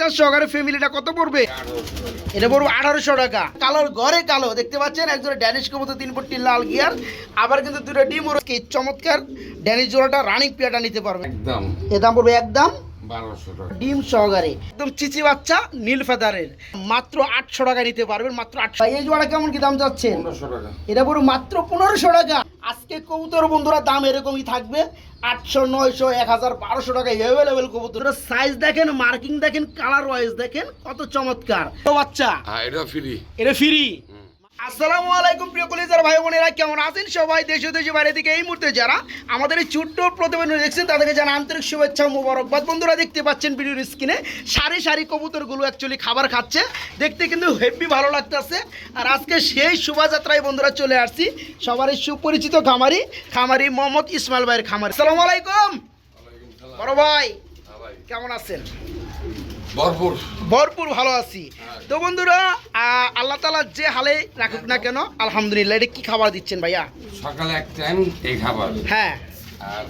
চার সহকারে ফ্যামিলিটা কত পড়বে? এটা পড়বে আঠারোশো টাকা। কালোর ঘরে কালো দেখতে পাচ্ছেন? একজোড়া ড্যানিশ কবুতর তিন পট্টি লাল গিয়ার আবার কিন্তু দুটো ডিম ওর কি চমৎকার ড্যানিশ জোড়াটা রানিং পেয়ারটা নিতে পারবে। একদম। এ দাম পড়বে একদম ডিম সহকারে। একদম চিচি বাচ্চা নীল ফেদারের। মাত্র আটশো টাকা নিতে পারবেন মাত্র আটশো এই জোড়া কেমন কি দাম টাকা। এটা পুরো মাত্র পনেরোশো টাকা। আজকে কবুতর বন্ধুরা দাম এরকমই থাকবে। আটশো নয়শো এক হাজার বারোশো টাকা অ্যাভেলেবেল কবুতর। সাইজ দেখেন মার্কিং দেখেন কালার ওয়াইজ দেখেন কত চমৎকার। তো বাচ্চা। হ্যাঁ এটা ফ্রি এটা ফ্রি আসসালামু আলাইকুম প্রিয় কলিজার ভাই বোনেরা কেমন আছেন সবাই? দেশে দেশে বাইরে থেকে এই মুহূর্তে যারা আমাদের এই ছোট্ট প্রতিবেদন দেখছেন তাদেরকে জানা আন্তরিক শুভেচ্ছা মোবারকবাদ। বন্ধুরা দেখতে পাচ্ছেন ভিডিওর স্ক্রিনে সারি সারি কবুতরগুলো অ্যাকচুয়ালি খাবার খাচ্ছে। দেখতে কিন্তু হেভি ভালো লাগতেছে। আর আজকে সেই শোভাযাত্রায় বন্ধুরা চলে আসছি সবারই সুপরিচিত খামারি খামারি মোহাম্মদ ইসমাইল ভাইয়ের খামারি। আসসালামু আলাইকুম। বড় ভাই। কেমন আছেন? ভরপুর। ভরপুর ভালো আছি। তো বন্ধুরা আল্লাহ তালা যে হালে রাখুক না কেন আলহামদুলিল্লাহ এটা কি খাবার দিচ্ছেন ভাইয়া? সকালে এক টাইম এই খাবার। হ্যাঁ। আর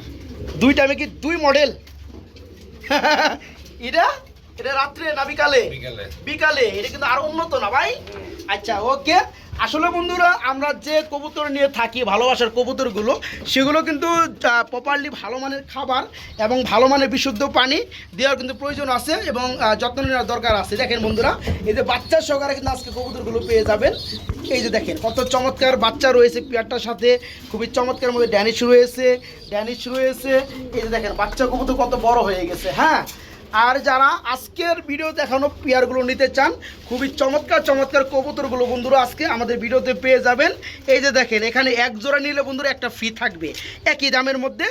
দুই টাইমে কি দুই মডেল এটা? এটা রাত্রে না বিকালে? বিকালে। এটা কিন্তু আরও উন্নত না ভাই? আচ্ছা ওকে। আসলে বন্ধুরা আমরা যে কবুতর নিয়ে থাকি ভালোবাসার কবুতরগুলো সেগুলো কিন্তু প্রপারলি ভালো মানের খাবার এবং ভালো মানের বিশুদ্ধ পানি দেওয়ার কিন্তু প্রয়োজন আছে এবং যত্ন নেওয়ার দরকার আছে। দেখেন বন্ধুরা এই যে বাচ্চার সহকারে কিন্তু আজকে কবুতরগুলো পেয়ে যাবেন। এই যে দেখেন কত চমৎকার বাচ্চা রয়েছে পেয়ারটার সাথে। খুবই চমৎকার মধ্যে ড্যানিশ রয়েছে ড্যানিশ রয়েছে। এই যে দেখেন বাচ্চা কবুতর কত বড় হয়ে গেছে হ্যাঁ? আর যারা আজকের ভিডিও দেখানো পেয়ারগুলো নিতে চান খুবই চমৎকার চমৎকার কবুতরগুলো বন্ধুরা আজকে আমাদের ভিডিওতে পেয়ে যাবেন। এই যে দেখেন এখানে এক জোড়া নিলে বন্ধুরা একটা ফি থাকবে একই দামের মধ্যে।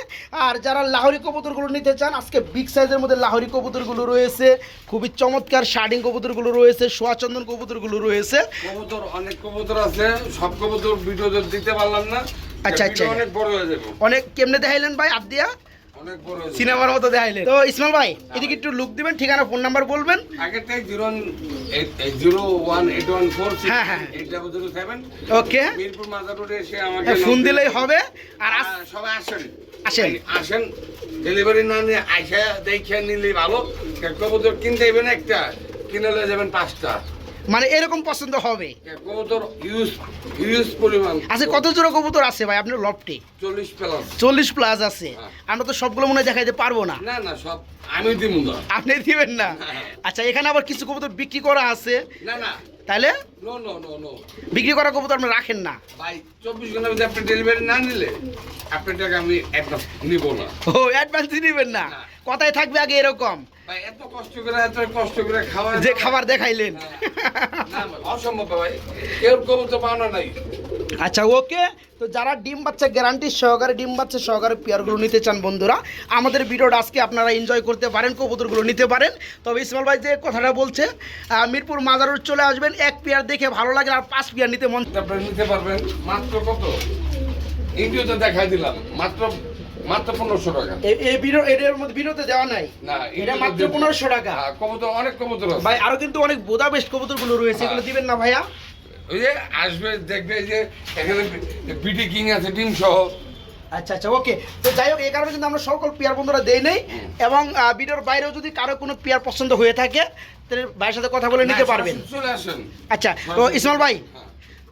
আর যারা লাহরি কবুতরগুলো নিতে চান আজকে বিগ সাইজের মধ্যে লাহরি কবুতরগুলো রয়েছে খুবই চমৎকার শার্ডিং কবুতরগুলো রয়েছে সোয়াচন্দন কবুতরগুলো রয়েছে। কবুতর অনেক কবুতর আছে সব কবুতর ভিডিও দিতে পারলাম না। আচ্ছা, আচ্ছা। অনেক বড় হয়ে যাবে। অনেক কেমনে দেখাইলেন ভাই যাবে সিনেমার মতো দেখাইলেন তো ইসমাল ভাই এদিকে একটু লুক দিবেন ঠিকানা ফোন নাম্বার বলবেন। আগেরটাই zero zero one eight one four হ্যাঁ, হ্যাঁ। Eight double zero seven. Okay. Mirpur Mazar রোডে এসে আমাকে হ্যাঁ, ফোন দিলেই হবে। আর সবাই আসেন। আসেন। আসেন ডেলিভারি না নিয়ে আইসা দেখে নিলে ভালো। কবুতর কিনতে যাবেন একটা কিনে যাবেন পাঁচটা। মানে এরকম পছন্দ হবে। কবুতর ইউজ ইউজ পরিমাণ। আচ্ছা কত জোড়া কবুতর আছে ভাই আপনার লফটে? চল্লিশ প্লাস চল্লিশ প্লাস আছে। হ্যাঁ। আমরা তো সবগুলো মনে হয় দেখাইতে পারব না। না না সব আমি দিব না। আপনি দিবেন না? হ্যাঁ। আচ্ছা এখানে আবার কিছু কবুতর বিক্রি করা আছে। না না। তাহলে নো নো নো নো বিক্রি করা কবুতর আপনি রাখেন না। ভাই চব্বিশ ঘণ্টার মধ্যে আপনি ডেলিভারি না নিলে আপনার টাকা আমি একটা নিব না। ও অ্যাডভান্স দিবেন না। কথায় থাকবে আগে এরকম। এত কষ্ট করে এত কষ্ট করে খাওয়া যে খাবার দেখাইলেন। অসম্ভব ভাই কেউ কবুতর পাওনা নাই। আচ্ছা ওকে। তো যারা ডিম বাচ্চা গ্যারান্টি সহকারে ডিম বাচ্চা সহকারে পেয়ারগুলো নিতে চান বন্ধুরা আমাদের ভিডিওটা আজকে আপনারা এনজয় করতে পারেন কবুতরগুলো নিতে পারেন। তবে ইসমাল ভাই যে কথাটা বলছে মিরপুর মাজার রোড চলে আসবেন এক পেয়ার দেখে ভালো লাগে আর পাঁচ পেয়ার নিতে মন নিতে পারবেন মাত্র কত? ইন্ডিওতে দেখাই দিলাম মাত্র মাত্র পনেরোশো টাকা। এই- ভিডিও এটার মধ্যে ভিডিওতে দেওয়া নাই। না এটা মাত্র পনেরোশো টাকা। হ্যাঁ, কবুতর অনেক কবুতর আছে। ভাই আরও কিন্তু অনেক বোদা বেশ কবুতরগুলো রয়েছে এগুলো হ্যাঁ। দিবেন না ভাইয়া? ওই যে আসবে দেখবে যে এখানে বিটি কিং আছে ডিম সহ। আচ্ছা আচ্ছা ওকে। তো যাই হোক এই কারণে কিন্তু আমরা সকল পেয়ার বন্ধুরা দেই নেই এবং ভিডিওর বাইরেও যদি কারও কোনো পেয়ার পছন্দ হয়ে থাকে তাহলে ভাইয়ের সাথে কথা বলে নিতে পারবেন। আচ্ছা তো ইসমাল ভাই হ্যাঁ,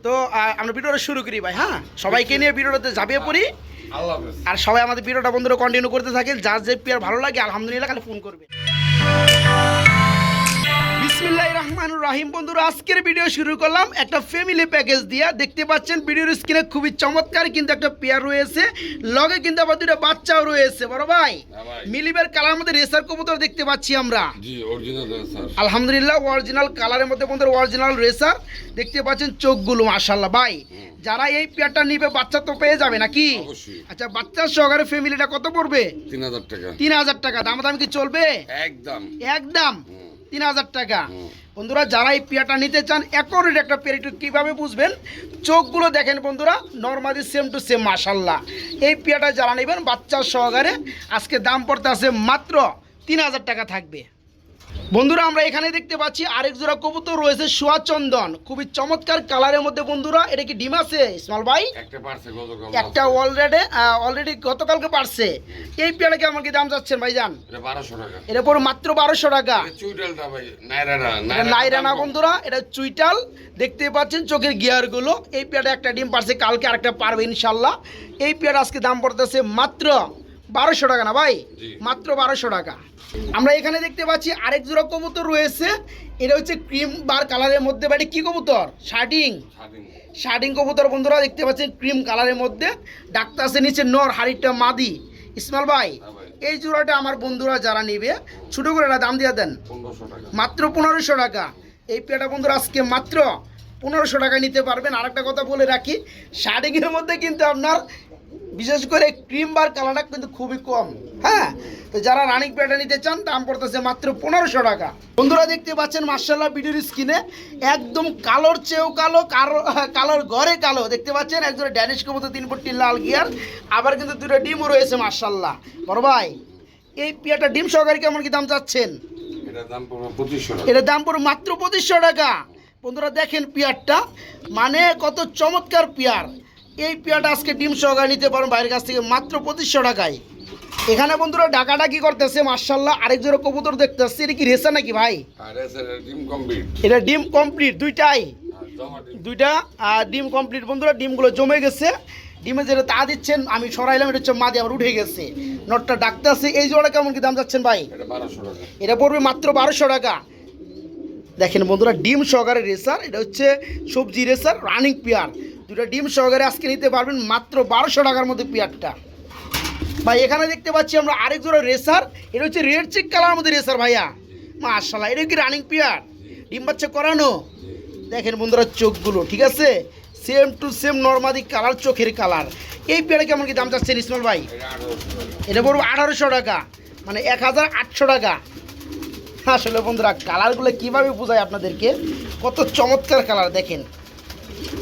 তো আমরা ভিডিওটা শুরু করি ভাই হ্যাঁ? সবাইকে নিয়ে ভিডিওটাতে যাবে পড়ি। আর সবাই আমাদের ভিডিওটা বন্ধুরা কন্টিনিউ করতে থাকেন। যার যে পেয়ার ভালো লাগে আলহামদুলিল্লাহ খালি ফোন করবে। বিসমিল্লাহ রহমানুর রাহিম। বন্ধুরা আজকের ভিডিও শুরু করলাম একটা ফ্যামিলি প্যাকেজ দিয়া। দেখতে পাচ্ছেন ভিডিওর স্ক্রিনে খুবই চমৎকার কিন্তু একটা পেয়ার রয়েছে। লগে কিন্তু আবার দুটো বাচ্চাও রয়েছে বড় ভাই। হ্যাঁ মিলিবের কালার মধ্যে রেসার কবুতর দেখতে পাচ্ছি আমরা। আলহামদুলিল্লাহ অরিজিনাল কালারের মধ্যে বন্ধুরা অরিজিনাল রেসার দেখতে পাচ্ছেন চোখগুলো মাশাল্লাহ ভাই যারা এই পেয়ারটা নিবে বাচ্চা তো পেয়ে যাবে নাকি? আচ্ছা বাচ্চার সহকারে ফ্যামিলিটা কত পড়বে? তিন হাজার টাকা। তিন হাজার টাকা। দাম দাম কি চলবে? একদম। একদম। তিন হাজার টাকা। বন্ধুরা, যারা এই পেয়ারটা নিতে চান একরের একটা পেয়ার, একটু কীভাবে বুঝবেন? চোখগুলো দেখেন বন্ধুরা নর্মালি সেম টু সেম মাসাল্লাহ এই পেয়ারটা যারা নেবেন, বাচ্চার সহকারে, আজকে দাম পড়তে আছে মাত্র তিন হাজার টাকা থাকবে। বন্ধুরা আমরা এখানে দেখতে পাচ্ছি আরেক জোড়া কবুতর রয়েছে সোয়া চন্দন। খুবই চমৎকার কালারের মধ্যে বন্ধুরা এটা কি ডিম আছে ইসমাল ভাই? একটা পারছে গতকাল একটা অলরেডি অলরেডি গতকালকে পারছে। এই পেয়ারা কেমন কি দাম যাচ্ছেন বারোশো টাকা। এটা পড়ে মাত্র বারোশো টাকা। ভাই নাইরা না বন্ধুরা এটা চুইটাল। দেখতে পাচ্ছেন চোখের গিয়ারগুলো। এই পেয়ারা একটা ডিম পারছে কালকে আরেকটা পারবে ইনশাল্লাহ। এই পেয়ারা আজকে দাম পড়তেছে মাত্র বারোশো টাকা না ভাই? মাত্র বারোশো টাকা। আমরা এখানে দেখতে পাচ্ছি আরেক জোড়া কবুতর রয়েছে। এটা হচ্ছে ক্রিম বার কালারের মধ্যে বাড়ি কি কবুতর? শার্টিং শার্টিং কবুতর বন্ধুরা দেখতে পাচ্ছেন ক্রিম কালারের মধ্যে। ডাক্তার আছে নিচে নর হাড়িটা মাদি। ইসমাল ভাই হ্যাঁ এই জোড়াটা আমার বন্ধুরা যারা নিবে ছোটো করে একটা দাম দিয়ে দেন। মাত্র পনেরোশো টাকা। এই পেটা বন্ধুরা আজকে মাত্র পনেরোশো টাকা নিতে পারবেন। আর একটা কথা বলে রাখি শার্টিংয়ের মধ্যে কিন্তু আপনার বিশেষ করে ক্রিম বার কালারটা কিন্তু খুবই কম। হ্যাঁ? তো যারা রানিং পেয়াটা নিতে চান দাম পড়তেছে মাত্র পনেরোশো টাকা। বন্ধুরা দেখতে পাচ্ছেন মার্শাল্লাহ ভিডিওর স্ক্রিনে একদম কালোর চেয়েও কালো কালো কালোর ঘরে কালো। দেখতে পাচ্ছেন একজন ড্যানিশ কবুতর তিন পট্টি লাল গিয়ার আবার কিন্তু দুটো ডিমও রয়েছে মার্শাল্লাহ বড় ভাই এই পেয়াটা ডিম সহকারে কেমন কি দাম চাচ্ছেন? এটার দাম পড়বে মাত্র পঁচিশশো টাকা। বন্ধুরা দেখেন পেয়ারটা মানে কত চমৎকার পেয়ার। এই পেয়ারটা আজকে ডিম সহকারে নিতে পারেন বাইরের কাছ থেকে মাত্র পঁচিশশো টাকায়। এখানে বন্ধুরা ডাকাডাকি করতেছে মার্শাল্লাহ আরেক জোড়া কবুতর দেখতে আসছে এটা কি রেসা নাকি ভাই? এটা ডিম কমপ্লিট। দুইটাই। দুইটা আর ডিম কমপ্লিট। বন্ধুরা ডিমগুলো জমে গেছে। ডিমে যেটা তা দিচ্ছেন আমি সরাইলাম এটা হচ্ছে মাদি আবার উঠে গেছে। নটটা ডাকতে আছে। এই জোড়া কেমন কি দাম যাচ্ছেন ভাই? বারোশো এটা পড়বে মাত্র বারোশো টাকা। দেখেন বন্ধুরা ডিম সহকারে রেসার এটা হচ্ছে সবজি রেসার রানিং পেয়ার দুটো ডিম সহকারে আজকে নিতে পারবেন মাত্র বারোশো টাকার মধ্যে পেয়ারটা। ভাই, এখানে দেখতে পাচ্ছি আমরা আরেক জোড়া রেসার। এটা হচ্ছে রেড চেক কালার মধ্যে রেসার ভাইয়া। মাশাল্লাহ এটা কি রানিং পেয়ার? ডিম বাচ্চা করানো? দেখেন বন্ধুরা চোখগুলো, ঠিক আছে? সেম টু সেম নর্মাদি কালার, চোখের কালার। এই পেয়ারে কেমন কি দাম চাচ্ছেন ইসমাল ভাই? এটা পড়ব আঠারোশো টাকা মানে এক হাজার আটশো টাকা। আসলে বন্ধুরা, কালারগুলো কীভাবে বোঝায় আপনাদেরকে? কত চমৎকার কালার, দেখেন।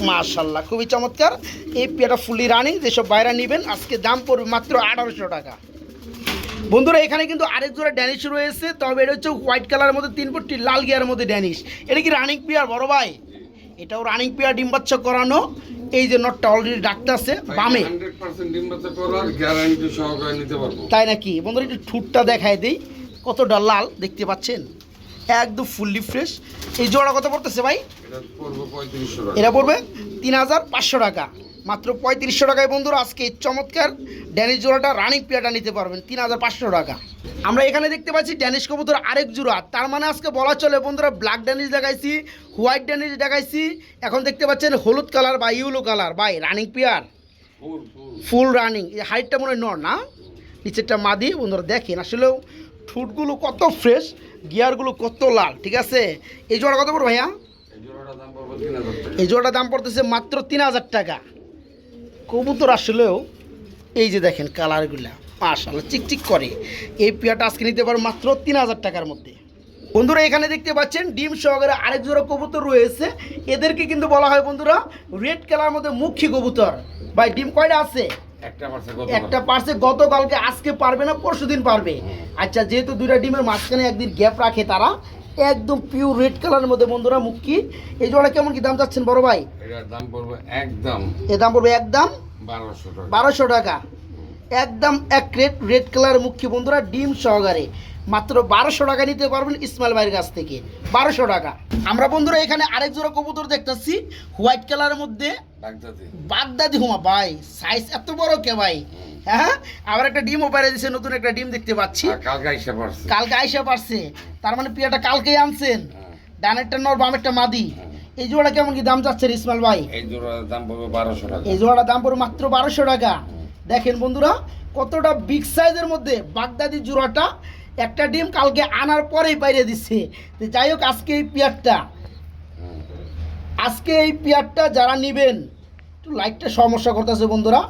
মাশাল্লাহ খুবই চমৎকার। এই পেয়ারা ফুলি রানিং যেসব বাইরা নেবেন আজকে দাম পড়বে মাত্র আঠারোশো টাকা। বন্ধুরা এখানে কিন্তু আরেক জোড়া ড্যানিশ রয়েছে তবে এটা হচ্ছে হোয়াইট কালারের মধ্যে তিন ফুটটি লাল গিয়ারের মধ্যে ড্যানিশ এটা কি রানিং পেয়ার বড় ভাই? এটাও রানিং পেয়ার ডিম বাচ্চা করানো। এই যে নটটা অলরেডি ডাক্তার আছে বামে তাই নাকি? বন্ধুরা একটু ঠুটটা দেখায় দিই কতটা লাল দেখতে পাচ্ছেন? একদম ফুললি ফ্রেশ এই জোড়া কত পড়তেছে ভাই? এটা পড়বে তিন হাজার পাঁচশো টাকা। মাত্র পঁয়ত্রিশশো টাকায় বন্ধুরা আজকে এই চমৎকার ড্যানিশ জোড়াটা রানিং পেয়ারটা নিতে পারবেন তিন হাজার পাঁচশো টাকা। আমরা এখানে দেখতে পাচ্ছি ড্যানিশ কবুতর আরেক জোড়া। তার মানে আজকে বলা চলে বন্ধুরা ব্ল্যাক ড্যানিশ দেখাইছি হোয়াইট ড্যানিশ দেখাইছি। এখন দেখতে পাচ্ছেন হলুদ কালার বা yellow colour by running pair full running এই হাইটটা মনে হয় নর না? নিচেরটা মাদি বন্ধুরা দেখেন। আসলেও ঠুটগুলো কত ফ্রেশ, গিয়ারগুলো কত লাল, ঠিক আছে? এই জোড়া কত পড়বে ভাইয়া? এই জোড়াটার দাম পড়তেছে মাত্র তিন হাজার টাকা। কবুতর আসলেও, এই যে দেখেন কালারগুলা মাশাল্লাহ চিকচিক করে। এই পেয়ারটা আজকে নিতে পারো মাত্র তিন হাজার টাকার মধ্যে। বন্ধুরা, এখানে দেখতে পাচ্ছেন, ডিম সহকারে আরেক জোড়া কবুতর রয়েছে। এদেরকে কিন্তু বলা হয়, বন্ধুরা, রেড কালার মধ্যে মুখী কবুতর। ভাই, ডিম কয়টা আছে? একটা পার্সে পারছে গতকালকে আজকে পারবে না পরশু দিন পারবে আচ্ছা যেহেতু দুইটা ডিমের মাঝখানে একদিন গ্যাপ রাখে তারা একদম পিওর রেড কালারের মধ্যে বন্ধুরা মুক্কি। এই জোড়া কেমন কি দাম চাচ্ছেন বড় ভাই? এটার দাম পড়বে একদম এর দাম পড়বে একদম বারোশো টাকা। বারোশো টাকা। একদম এক রেড রেড কালার মুক্তি বন্ধুরা ডিম সহকারে। মাত্র বারোশো টাকা নিতে পারবেন ইসমাইল ভাইয়ের কাছ থেকে। বারোশো টাকা। আমরা বন্ধুরা এখানে আরেক জোড়া কবুতর দেখতেছি। হোয়াইট কালারের মধ্যে বাগদাদি। হুমা ভাই সাইজ এত বড় কে ভাই? হ্যাঁ? আবার একটা ডিমও পারে দিছে নতুন একটা ডিম দেখতে পাচ্ছি। কালকে আইসা পারছে। কালকে আইসা পারছে। তার মানে পিয়াটা কালকেই আনছেন। হ্যাঁ। ডানেরটা নর বামেরটা মাদি। এই জোড়া কেমন কি দাম চাচ্ছে ইসমাইল ভাই? এই জোড়ার দাম পড়বে বারোশো টাকা। এই জোড়াটার দাম পড়বে মাত্র বারোশো টাকা। দেখেন বন্ধুরা কতটা বিগ সাইজের মধ্যে বাগদাদি জোড়াটা একটা ডিম কালকে আনার পরেই বাইরে দিচ্ছে যাই হোক আজকে এই পেয়ারটা আজকে এই পেয়ারটা যারা নেবেন একটু লাইটটা সমস্যা করতেছে বন্ধুরা।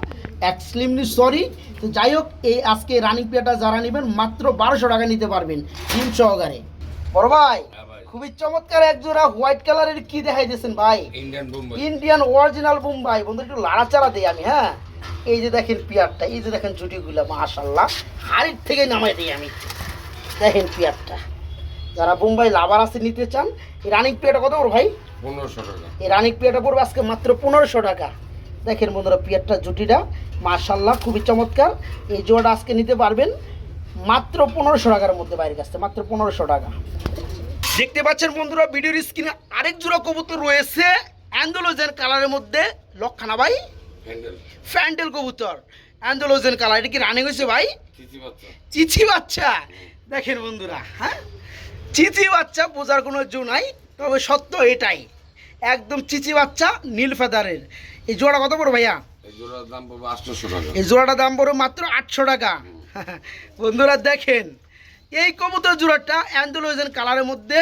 এক্সট্রিমলি সরি তো যাই হোক এই আজকে রানিং পেয়ারটা যারা নেবেন মাত্র বারোশো টাকা নিতে পারবেন ডিম সহকারে। বড় ভাই হ্যাঁ খুবই চমৎকার এক জোড়া হোয়াইট কালারের কি দেখাই দিয়েছেন ভাই ইন্ডিয়ান ইন্ডিয়ান অরিজিনাল বোম্বাই বন্ধু একটু লাড়াচাড়া দিই আমি হ্যাঁ? এই যে দেখেন পিয়ারটা এই যে দেখেন জুটিগুলো মাশাল্লাহ হাড়ির থেকে নামাই দিই আমি। দেখেন পিয়ারটা যারা বোম্বাই লাভার আছে নিতে চান এই রানিং পেয়ারটা কত বড় ভাই? পনেরোশো টাকা। এই রানিং পেয়ারটা পড়বে আজকে মাত্র পনেরোশো টাকা। দেখেন বন্ধুরা পেয়ারটা জুটিটা মার্শাল্লাহ খুবই চমৎকার। এই জোড়াটা আজকে নিতে পারবেন মাত্র পনেরোশো টাকার মধ্যে বাইরের কাছ থেকে মাত্র পনেরোশো টাকা। দেখতে পাচ্ছেন বন্ধুরা ভিডিওর স্ক্রিনে আরেক জোড়া কবুতর রয়েছে অ্যান্ডোলোজেন কালারের মধ্যে। লক্ষানা ভাই? ফ্যান্ডেল কবুতর। অ্যান্ডোলোজেন কালার এটা কি রানিং হয়েছে ভাই? চিচি বাচ্চা। চিচি বাচ্চা। দেখেন বন্ধুরা হ্যাঁ? চিচি বাচ্চা বোঝার কোনো জো নাই তবে সত্য এটাই। একদম চিচি বাচ্চা নীল ফেদারের। এই জোড়া কত বড় ভাইয়া? এই জোড়ার দাম পড়বে এই জোড়াটার দাম পড়বে মাত্র আটশো টাকা। বন্ধুরা দেখেন এই কবুতর জোড়াটা অ্যান্ডোলোজেন কালারের মধ্যে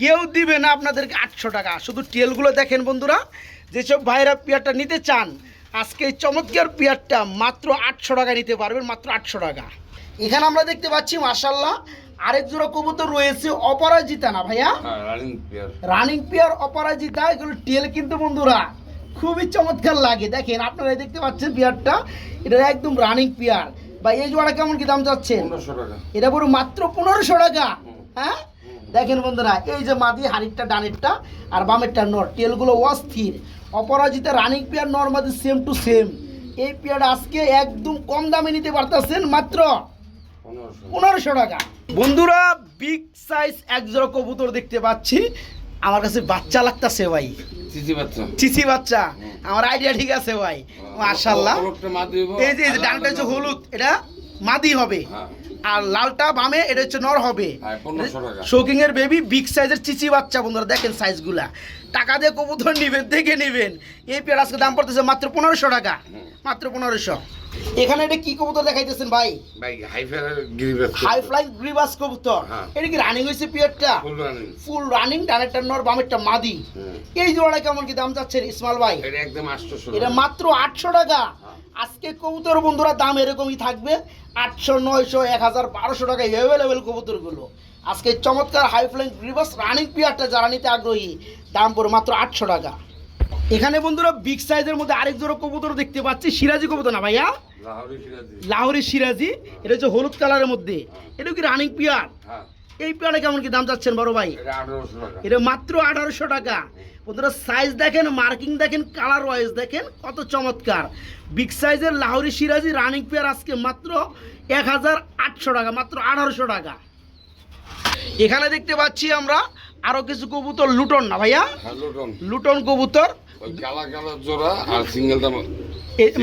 কেউ দিবে না আপনাদেরকে আটশো টাকা। শুধু টেলগুলো দেখেন বন্ধুরা যেসব ভাইরা পেয়ারটা নিতে চান আজকে এই চমৎকার পেয়ারটা মাত্র আটশো টাকা নিতে পারবেন মাত্র আটশো টাকা। এখানে আমরা দেখতে পাচ্ছি মার্শাল্লাহ আরেক জোড়া কবুতর রয়েছে অপরাজিতা না ভাইয়া? হ্যাঁ রানিং পেয়ার অপরাজিতা এগুলো টেল কিন্তু বন্ধুরা খুবই চমৎকার লাগে। দেখেন আপনারা দেখতে পাচ্ছেন পেয়ারটা এটা একদম রানিং পেয়ার বা এই জোড়া কেমন কি দাম টাকা। এটা পুরো মাত্র পনেরোশো টাকা হ্যাঁ? দেখেন বন্ধুরা এই যে মাদি হাড়িরটা ডানেরটা আর বামেরটা নর টেলগুলো অস্থির। অপরাজিতা রানিং পেয়ার নর মাদি সেম টু সেম এই পেয়ারটা আজকে একদম কম দামে নিতে পারতেছেন মাত্র পনেরোশো টাকা বন্ধুরা বিগ সাইজ এক জোড়া কবুতর দেখতে পাচ্ছি আমার কাছে বাচ্চা লাগতেছে ভাই চিচি বাচ্চা চিচি বাচ্চা আমার আইডিয়া ঠিক আছে ভাই মাশাল্লাহ এই যে ডানটা হচ্ছে হলুদ এটা মাদি হবে হ্যাঁ আর লালটা বামে এটা হচ্ছে নর হবে। শোকিং এর বেবি বিগ সাইজের চিচি বাচ্চা বন্ধুরা দেখেন সাইজগুলা টাকা দিয়ে কবুতর নিবেন দেখে নিবেন। এই পেয়ার আজকে দাম পড়তেছে মাত্র পনেরোশো টাকা। মাত্র পনেরোশো। এখানে এটা কি কবুতর দেখাইতেছেন ভাই? ভাই হাই ফ্লাইং গ্রিবাস কবুতর। হ্যাঁ। এটা কি রানিং হয়েছে পিয়ারটা? ফুল রানিং ডানেরটা নর বামেরটা মাদি। এই জোড়াটা কেমন কি দাম চাচ্ছেন ইসমাল ভাই? এটা একদম এটা মাত্র আটশো টাকা। আজকে কবুতর বন্ধুরা দাম এরকমই থাকবে। আটশো নয়শো এক হাজার বারোশো টাকা অ্যাভেলেবেল কবুতরগুলো। আজকে চমৎকার হাই ফ্লাইং গ্রিবাস রানিং পিয়ারটা যারা নিতে আগ্রহী দাম পড়ে মাত্র আটশো টাকা। এখানে বন্ধুরা বিগ সাইজের মধ্যে আরেক জোড়া কবুতর দেখতে পাচ্ছি। সিরাজি কবুতর না ভাইয়া? লাহোরি সিরাজি। লাহোরি সিরাজি। এটা হচ্ছে হলুদ কালারের মধ্যে। এটা কি রানিং পিয়ার হ্যাঁ। এই পেয়ারটা কেমন কি দাম চাচ্ছেন বড় ভাই? এটা মাত্র আঠারোশো টাকা। বন্ধুরা সাইজ দেখেন মার্কিং দেখেন কালার ওয়াইজ দেখেন কত চমৎকার। বিগ সাইজের লাহোরি সিরাজি রানিং পেয়ার আজকে মাত্র এক হাজার আটশো টাকা মাত্র আঠারোশো টাকা। এখানে দেখতে পাচ্ছি আমরা আরও কিছু কবুতর লুটন না ভাইয়া? লুটন। কবুতর।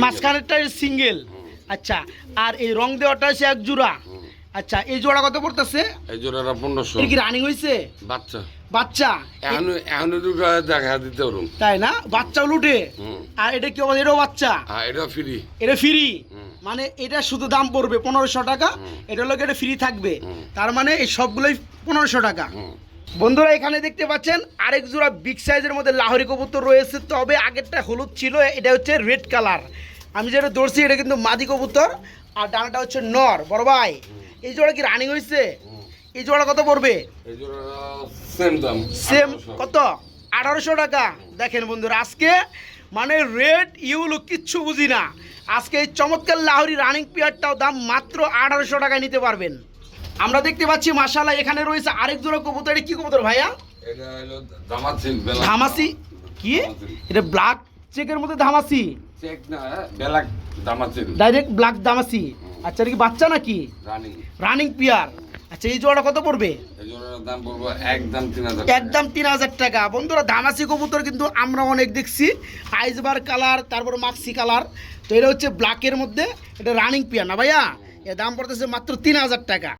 মাঝখানেরটা সিঙ্গেল আচ্ছা আর এই রং দেওয়াটা হচ্ছে এক জোড়া। আচ্ছা এই জোড়া কত পড়তেছে? এই জোড়াটা পনেরোশো। কি রানিং হয়েছে বাচ্চা। বাচ্চা? এখন এখন দুটো দেখা দিতে পারুন তাই না? বাচ্চাও লুটে আর এটা কি এটাও বাচ্চা? হ্যাঁ এটা ফ্রি এটা ফ্রি মানে এটা শুধু দাম পড়বে পনেরোশো টাকা। এটা হলো এটা ফ্রি থাকবে। তার মানে এই সবগুলোই পনেরোশো টাকা। বন্ধুরা এখানে দেখতে পাচ্ছেন আরেক জোড়া বিগ সাইজের মধ্যে লাহোরি কবুতর রয়েছে। তবে আগেরটা হলুদ ছিল এটা হচ্ছে রেড কালার আমি যেটা ধরছি এটা কিন্তু মাদি কবুতর। আর ডানাটা হচ্ছে নর। বড় ভাই এই জোড়া কি রানিং হয়েছে এই জোড়া কত পড়বে? সেম দাম সেম 1800 কত? আঠারোশো টাকা। দেখেন বন্ধুরা আজকে মানে রেড ইউলো কিচ্ছু বুঝি না। আজকে এই চমৎকার লাহোরি রানিং পিয়ারটাও দাম মাত্র আঠারোশো টাকায় নিতে পারবেন। আমরা দেখতে পাচ্ছি মাসালা এখানে রয়েছে আরেক জোড়া কবুতর। এটা কি কবুতর ভাইয়া? এটা হলো ধামাসি? কি? এটা ব্ল্যাক চেকের মধ্যে ধামাসি? ডাইরেক্ট ব্ল্যাক দামাসি আচ্ছা এটা কি বাচ্চা নাকি? রানিং। Running pair. আচ্ছা এই জোড়াটা কত পড়বে? দাম পড়ব একদম তিন হাজার একদম তিন হাজার টাকা। বন্ধুরা দামাসি কবুতর কিন্তু আমরা অনেক দেখছি। আইসবার কালার তারপর মাক্সি কালার তো এটা হচ্ছে ব্ল্যাকের মধ্যে এটা রানিং পিয়ার না ভাইয়া? এর দাম পড়তেছে মাত্র তিন হাজার টাকা।